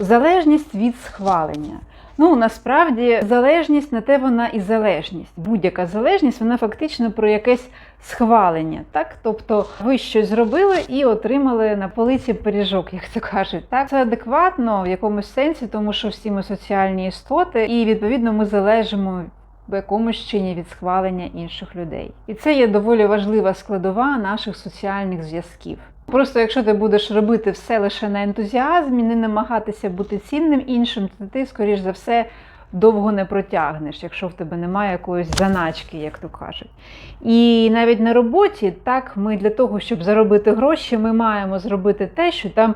Залежність від схвалення. Ну, насправді, залежність на те вона і залежність. Будь-яка залежність, вона фактично про якесь схвалення. Так? Тобто ви щось зробили і отримали на полиці пиріжок, як це кажуть. Так? Це адекватно в якомусь сенсі, тому що всі ми соціальні істоти, і відповідно ми залежимо в якомусь чині від схвалення інших людей. І це є доволі важлива складова наших соціальних зв'язків. Просто якщо ти будеш робити все лише на ентузіазмі, не намагатися бути цінним іншим, то ти, скоріш за все, довго не протягнеш, якщо в тебе немає якоїсь заначки, як то кажуть. І навіть на роботі, так, ми для того, щоб заробити гроші, ми маємо зробити те, що там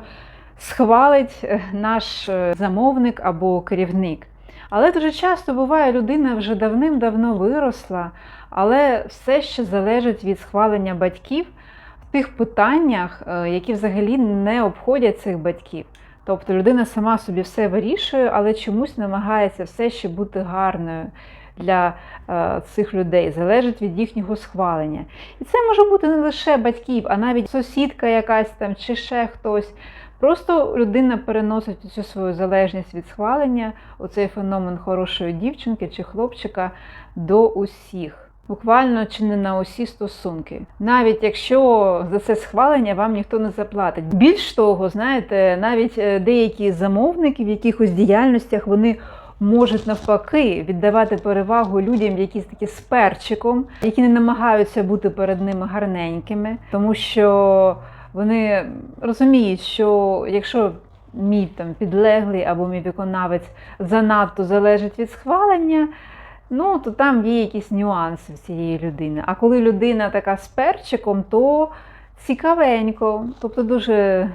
схвалить е, наш е, замовник або керівник. Але дуже часто буває, людина вже давним-давно виросла, але все ще залежить від схвалення батьків тих питаннях, е, які взагалі не обходять цих батьків. Тобто людина сама собі все вирішує, але чомусь намагається все ще бути гарною для е, цих людей, залежить від їхнього схвалення. І це може бути не лише батьків, а навіть сусідка якась там чи ще хтось. Просто людина переносить цю свою залежність від схвалення, оцей феномен хорошої дівчинки чи хлопчика до усіх. Буквально чи не на усі стосунки, навіть якщо за це схвалення вам ніхто не заплатить. Більш того, знаєте, навіть е, деякі замовники в якихось діяльностях вони можуть навпаки віддавати перевагу людям, які такі з перчиком, які не намагаються бути перед ними гарненькими, тому що вони розуміють, що якщо мій там підлеглий або мій виконавець занадто залежить від схвалення. Ну, то там є якісь нюанси в цієї людини. А коли людина така з перчиком, то цікавенько. Тобто дуже.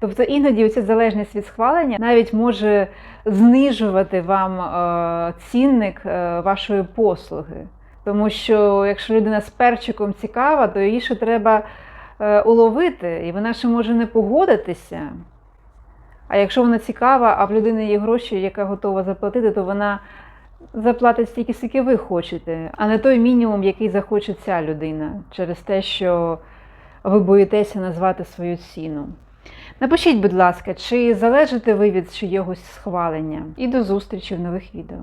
Тобто іноді ця залежність від схвалення навіть може знижувати вам е, цінник е, вашої послуги. Тому що якщо людина з перчиком цікава, то її ще треба е, уловити, і вона ще може не погодитися. А якщо вона цікава, а в людини є гроші, яка готова заплатити, то вона заплатить стільки, скільки ви хочете, а не той мінімум, який захоче ця людина, через те, що ви боїтеся назвати свою ціну. Напишіть, будь ласка, чи залежите ви від чийогось схвалення. І до зустрічі в нових відео.